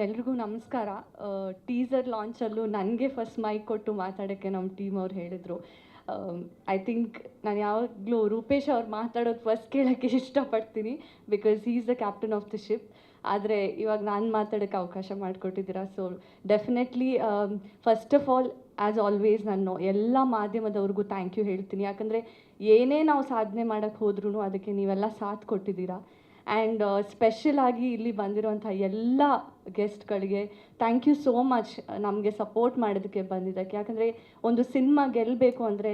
ಎಲ್ರಿಗೂ ನಮಸ್ಕಾರ. ಟೀಸರ್ ಲಾಂಚಲ್ಲೂ ನನಗೆ ಫಸ್ಟ್ ಮೈಕ್ ಕೊಟ್ಟು ಮಾತಾಡೋಕ್ಕೆ ನಮ್ಮ ಟೀಮ್ ಅವ್ರು ಹೇಳಿದರು. ಐ ಥಿಂಕ್ ನಾನು ಯಾವಾಗಲೂ ರೂಪೇಶ್ ಅವ್ರು ಮಾತಾಡೋದು ಫಸ್ಟ್ ಕೇಳೋಕ್ಕೆ ಇಷ್ಟಪಡ್ತೀನಿ because is the captain of the ship ಆದರೆ ಇವಾಗ ನಾನು ಮಾತಾಡೋಕ್ಕೆ ಅವಕಾಶ ಮಾಡಿಕೊಟ್ಟಿದ್ದೀರಾ. So definitely first of all as always ನಾನು ಎಲ್ಲ ಮಾಧ್ಯಮದವ್ರಿಗೂ ಥ್ಯಾಂಕ್ ಯು ಹೇಳ್ತೀನಿ. ಯಾಕಂದರೆ ಏನೇ ನಾವು ಸಾಧನೆ ಮಾಡೋಕ್ಕೆ ಹೋದ್ರೂ ಅದಕ್ಕೆ ನೀವೆಲ್ಲ ಸಾಥ್ ಕೊಟ್ಟಿದ್ದೀರಾ. ಆ್ಯಂಡ್ ಸ್ಪೆಷಲ್ ಆಗಿ ಇಲ್ಲಿ ಬಂದಿರುವಂಥ ಎಲ್ಲ ಗೆಸ್ಟ್ಗಳಿಗೆ ಥ್ಯಾಂಕ್ ಯು ಸೋ ಮಚ್ ನಮಗೆ ಸಪೋರ್ಟ್ ಮಾಡೋದಕ್ಕೆ ಬಂದಿದ್ದಕ್ಕೆ. ಯಾಕಂದರೆ ಒಂದು ಸಿನಿಮಾ ಗೆಲ್ಲಬೇಕು ಅಂದರೆ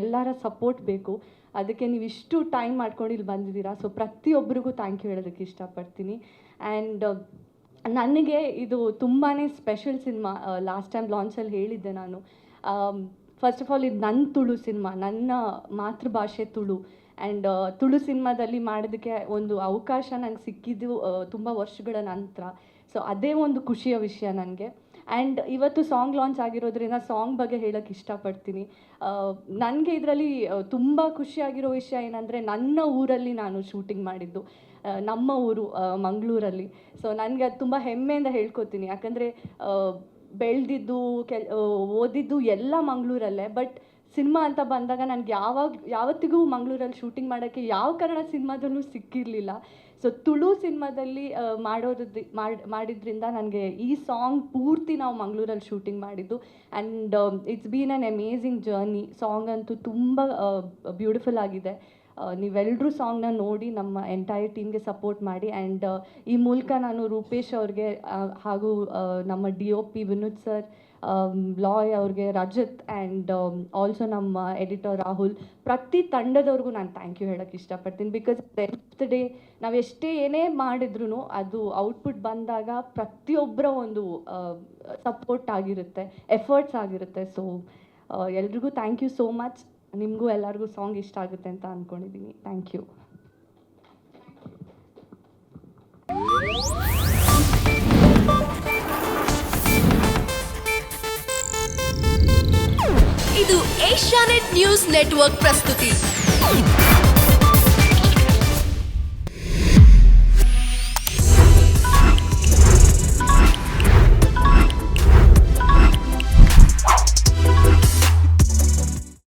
ಎಲ್ಲರ ಸಪೋರ್ಟ್ ಬೇಕು. ಅದಕ್ಕೆ ನೀವು ಇಷ್ಟು ಟೈಮ್ ಮಾಡ್ಕೊಂಡು ಇಲ್ಲಿ ಬಂದಿದ್ದೀರಾ. ಸೊ ಪ್ರತಿಯೊಬ್ಬರಿಗೂ ಥ್ಯಾಂಕ್ ಯು ಹೇಳೋದಕ್ಕೆ ಇಷ್ಟಪಡ್ತೀನಿ. ಆ್ಯಂಡ್ ನನಗೆ ಇದು ತುಂಬಾ ಸ್ಪೆಷಲ್ ಸಿನಿಮಾ ಲಾಸ್ಟ್ ಟೈಮ್ ಲಾಂಚಲ್ಲಿ ಹೇಳಿದ್ದೆ ನಾನು. ಫಸ್ಟ್ ಆಫ್ ಆಲ್ ಇದು ನನ್ನ ತುಳು ಸಿನಿಮಾ, ನನ್ನ ಮಾತೃಭಾಷೆ ತುಳು. ಆ್ಯಂಡ್ ತುಳು ಸಿನಿಮಾದಲ್ಲಿ ಮಾಡೋದಕ್ಕೆ ಒಂದು ಅವಕಾಶ ನಂಗೆ ಸಿಕ್ಕಿದ್ದು ತುಂಬ ವರ್ಷಗಳ ನಂತರ. ಸೊ ಅದೇ ಒಂದು ಖುಷಿಯ ವಿಷಯ ನನಗೆ. ಆ್ಯಂಡ್ ಇವತ್ತು ಸಾಂಗ್ ಲಾಂಚ್ ಆಗಿರೋದ್ರಿಂದ ಸಾಂಗ್ ಬಗ್ಗೆ ಹೇಳೋಕ್ಕೆ ಇಷ್ಟಪಡ್ತೀನಿ. ನನಗೆ ಇದರಲ್ಲಿ ತುಂಬ ಖುಷಿಯಾಗಿರೋ ವಿಷಯ ಏನಂದರೆ ನನ್ನ ಊರಲ್ಲಿ ನಾನು ಶೂಟಿಂಗ್ ಮಾಡಿದ್ದು. ನಮ್ಮ ಊರು ಮಂಗಳೂರಲ್ಲಿ. ಸೊ ನನಗೆ ಅದು ತುಂಬ ಹೆಮ್ಮೆಯಿಂದ ಹೇಳ್ಕೊತೀನಿ. ಯಾಕಂದರೆ ಬೆಳೆದಿದ್ದು, ಕೆಲ್ ಓದಿದ್ದು ಎಲ್ಲ ಮಂಗಳೂರಲ್ಲೇ. ಬಟ್ ಸಿನಿಮಾ ಅಂತ ಬಂದಾಗ ನನಗೆ ಯಾವಾಗ, ಯಾವತ್ತಿಗೂ ಮಂಗಳೂರಲ್ಲಿ ಶೂಟಿಂಗ್ ಮಾಡೋಕ್ಕೆ ಯಾವ ಕಾರಣ ಸಿನಿಮಾದಲ್ಲೂ ಸಿಕ್ಕಿರಲಿಲ್ಲ. ಸೊ ತುಳು ಸಿನಿಮಾದಲ್ಲಿ ಮಾಡೋದು ಮಾಡಿದ್ರಿಂದ ನನಗೆ ಈ ಸಾಂಗ್ ಪೂರ್ತಿ ನಾವು ಮಂಗಳೂರಲ್ಲಿ ಶೂಟಿಂಗ್ ಮಾಡಿದ್ದು. And it's been an amazing journey. Song ಅಂತೂ ತುಂಬ ಬ್ಯೂಟಿಫುಲ್ ಆಗಿದೆ. ನೀವೆಲ್ಲರೂ ಸಾಂಗ್ನ ನೋಡಿ ನಮ್ಮ ಎಂಟೈರ್ ಟೀಮ್ಗೆ ಸಪೋರ್ಟ್ ಮಾಡಿ ಆ್ಯಂಡ್ ಈ ಮೂಲಕ ನಾನು ರೂಪೇಶ್ ಅವ್ರಿಗೆ ಹಾಗೂ ನಮ್ಮ D O P Vinod sir Loy ಅವ್ರಿಗೆ, ರಜತ್ ಆ್ಯಂಡ್ ಆಲ್ಸೋ ನಮ್ಮ ಎಡಿಟರ್ ರಾಹುಲ್, ಪ್ರತಿ ತಂಡದವ್ರಿಗೂ ನಾನು ಥ್ಯಾಂಕ್ ಯು ಹೇಳೋಕ್ಕೆ ಇಷ್ಟಪಡ್ತೀನಿ ಬಿಕಾಸ್ ದ ಡೇ ನಾವು ಎಷ್ಟೇ ಏನೇ ಮಾಡಿದ್ರು ಅದು ಔಟ್ಪುಟ್ ಬಂದಾಗ ಪ್ರತಿಯೊಬ್ಬರ ಒಂದು ಸಪೋರ್ಟ್ ಆಗಿರುತ್ತೆ ಎಫರ್ಟ್ಸ್ ಆಗಿರುತ್ತೆ. ಸೊ ಎಲ್ರಿಗೂ ಥ್ಯಾಂಕ್ ಯು ಸೋ ಮಚ್ ನಿಮಗೂ ಎಲ್ಲರಿಗೂ ಸಾಂಗ್ ಇಷ್ಟ ಆಗುತ್ತೆ ಅಂತ ಅಂದ್ಕೊಂಡಿದ್ದೀನಿ ಥ್ಯಾಂಕ್ ಯು ಇದು ಏಷ್ಯಾನೆಟ್ ನ್ಯೂಸ್ ನೆಟ್ವರ್ಕ್ ಪ್ರಸ್ತುತಿ.